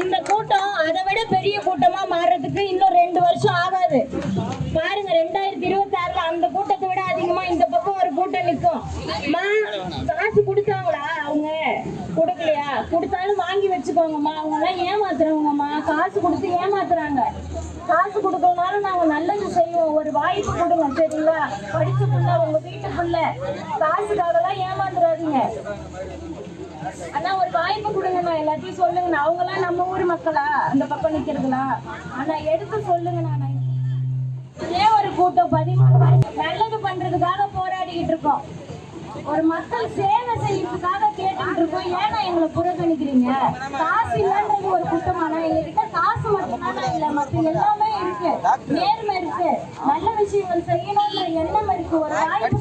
இந்த கூட்டம் அதை விட பெரிய கூட்டமா மாறுறதுக்கு இன்னும் ரெண்டு வருஷம் ஆகாது. பாருங்க ரெண்டாயிரத்தி இருபத்தி ஆறுல அந்த கூட்டத்தை விட அதிகமா இந்த பக்கம் ஒரு கூட்டம் நிற்கும். காசு கொடுத்தாங்களா அவங்க? கொடுக்கலையா? கொடுத்தாலும் வாங்கி வச்சுக்கோங்கம்மா. அவங்க எல்லாம் ஏமாத்துறவங்கம்மா. காசு கொடுத்து ஏமாத்துறாங்க. காசு கொடுக்கறதுனால நாங்க நல்லது செய்வோம். ஒரு வாய்ப்பு கொடுங்க சரிங்களா? படிச்ச பிள்ளை உங்க வீட்டு காசுக்காக காசுக்காகலாம் ஏமாந்துடாதீங்க எல்லாத்தையும் சொல்லுங்கண்ணா அவங்களாம் நம்ம ஊர் மக்களா? அந்த பக்கம் நிக்கிறதுலா? அண்ணா எடுத்து சொல்லுங்கண்ணா நான். ஒரே ஒரு கூட்டம் பதிமூணு நல்லது பண்றதுக்காக போராடிக்கிட்டு இருக்கோம். ஒரு மக்கள் சேவை செய்யறதுக்காக கேட்டுக்கிட்டு இருக்கோம். ஏன்னா எங்களை புறக்கணிக்கிறீங்க. காசு இல்லைன்றது ஒரு குற்றமானா எங்ககிட்ட காசு மட்டும்தானா? இல்ல மத்த எல்லாமே இருக்கு. நேர்மை இருக்கு. நல்ல விஷயங்கள் செய்யணும்ன்ற எண்ணம் இருக்கு. ஒரு வாய்ப்பு